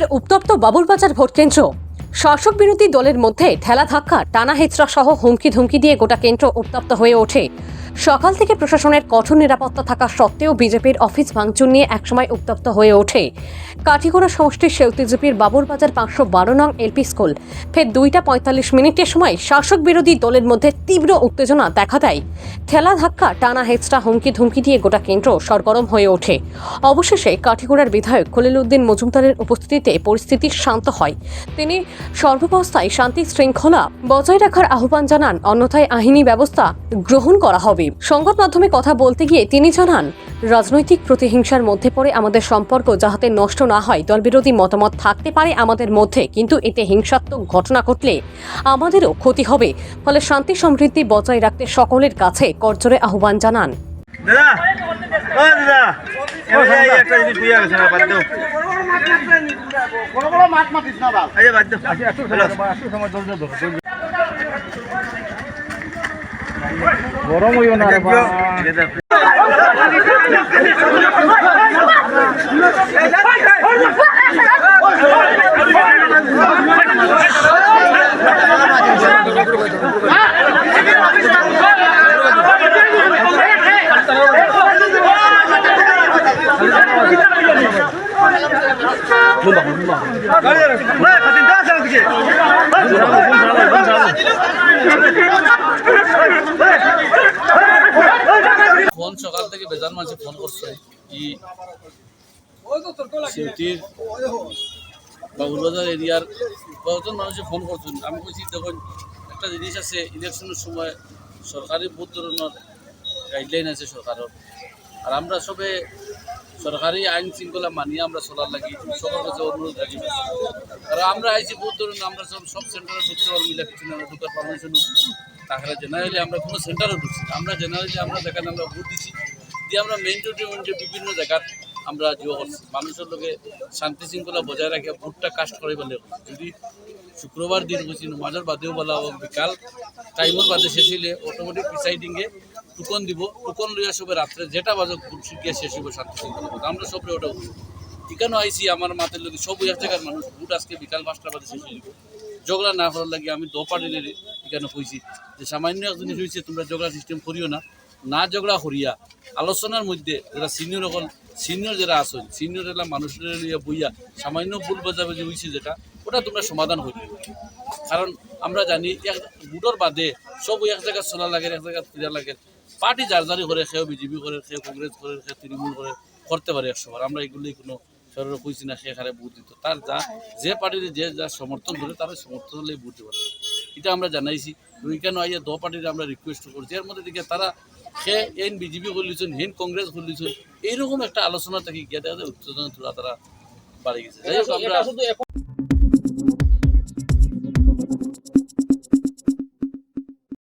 ফের উত্তপ্ত বাবুরবাজার ভোট কেন্দ্র। শাসক বিরোধী দলের মধ্যে ঠেলা ধাক্কা, টানা হেচড়া সহ হুমকি ধুমকি দিয়ে গোটা কেন্দ্র উত্তপ্ত হয়ে ওঠে। সকাল থেকে প্রশাসনের কঠোর নিরাপত্তা থাকা সত্ত্বেও বিজেপির অফিস ভাঙচুর নিয়ে একসময় উত্তপ্ত হয়ে ওঠে। কাঠিগোড়া সমষ্টির সেউতিজিপির বাবুরবাজার পাঁচশো বারো নং এলপি স্কুল। ফের দুইটা পঁয়তাল্লিশ মিনিটের সময় শাসক বিরোধী দলের মধ্যে তীব্র উত্তেজনা দেখা দেয়। ঠেলা ধাক্কা, টানা হেচড়া হুমকি ধুমকি দিয়ে গোটা কেন্দ্র সরগরম হয়ে ওঠে। অবশেষে কাঠিগোড়ার বিধায়ক খলিল উদ্দিন মজুমদারের উপস্থিতিতে পরিস্থিতি শান্ত হয়। তিনি সর্বাবস্থায় শান্তি শৃঙ্খলা বজায় রাখার আহ্বান জানান। অন্যথায় আইনি ব্যবস্থা গ্রহণ করা হবে। সংবাদ মাধ্যমে কথা বলতে গিয়ে তিনি জানান রাজনৈতিক প্রতিহিংসার মধ্যে পড়ে আমাদের সম্পর্ক যাহাতে নষ্ট না হয় দলবিরোধী মতামত থাকতে পারে আমাদের মধ্যে কিন্তু এতে হিংসাত্মক ঘটনা ঘটলে আমাদেরও ক্ষতি হবে। ফলে শান্তি সমৃদ্ধি বজায় রাখতে সকলের কাছে করজোরে আহ্বান জানান। দাদা না গরম হইও না রে দাও সামনে দিকে ফোন সকাল থেকে বেজার মানুষ ফোন করছে ই বাবুরবাজার এরিয়ার কতজন মানুষে ফোন করছেন? আমি বলছি দেখুন, একটা জিনিস আছে ইলেকশনের সময় সরকারি বহুত ধরনের গাইডলাইন আছে সরকারের। আর আমরা সবে সরকারি আইন শৃঙ্খলা মানিয়ে আমরা চলার লাগি সবার কাছে অনুরোধ রাখি। আর আমরা আইছি বহুত ধরনের, আমরা সব সব সেন্টারে ঢুকতে পারব কিছু ঢুকার পারমিশন তাছাড়া জেনারেলি আমরা কোনো সেন্টারও ঢুকছি আমরা জেনারেলি আমরা যেখানে আমরা ভোট দিছি দিয়ে আমরা মেইন রোডে বিভিন্ন জায়গাত আমরা করছি। মানুষের লোকে শান্তি শৃঙ্খলা বজায় রাখে ভোটটা কাস্ট করে পেলে যদি শুক্রবার দিন বুঝি, নমাজের বাদেও বলা হোক, বিকাল টাইমের বাদে শেষ অটোমেটিক প্রিসাইডিংয়ে টুকন দিব। টুকন লইয়া সবে রাত্রে যেটা বাজে ভোট শেষ হইব শান্তি শৃঙ্খলা। আমরা সবরে ওটা এখানেও আইসি আমার মাথার লোক সব এক জায়গার মানুষ, ভোট আজকে বিকাল পাঁচটা বাজে শেষ যাবে ঝগড়া না করার লাগে আমি দো পার্টির এখানে কইছি যে সামান্য এক জিনিস হয়েছে তোমরা ঝগড়া সিস্টেম করিও না। না ঝগড়া করিয়া আলোচনার মধ্যে যারা সিনিয়র হল সিনিয়র যারা আসেন সিনিয়র এলা মানুষের লিয়া বইয়া সামান্য ভুল বাজাবাজি হয়েছে যেটা, ওটা তোমরা সমাধান করি কারণ আমরা জানি এক ভোটর বাদে সব এক জায়গায় চলা লাগে, এক জায়গায় ফিরা লাগে। পার্টি যার যারই করে, সেও বিজেপি করে সে কংগ্রেস করে সে তৃণমূল করে, করতে পারে একশোবার আমরা এগুলি কোনো সরকার কইছি না সেখানে ভোট দিত। তার যা, যে পার্টির যে যা সমর্থন করে, তারা সমর্থন হলে ভোট দিতে এটা আমরা জানাইছি। ওইখানে আইয়া দ পার্টির আমরা রিকোয়েস্ট করছি। এর মধ্যে দিকে তারা সে এন বিজেপি করলিছেন হেন কংগ্রেস করলিছেন এইরকম একটা আলোচনা থাকি গিয়ে দেখা যায় উত্তেজনা তোলা তারা বাড়ি গেছে। যাই হোক, আমরা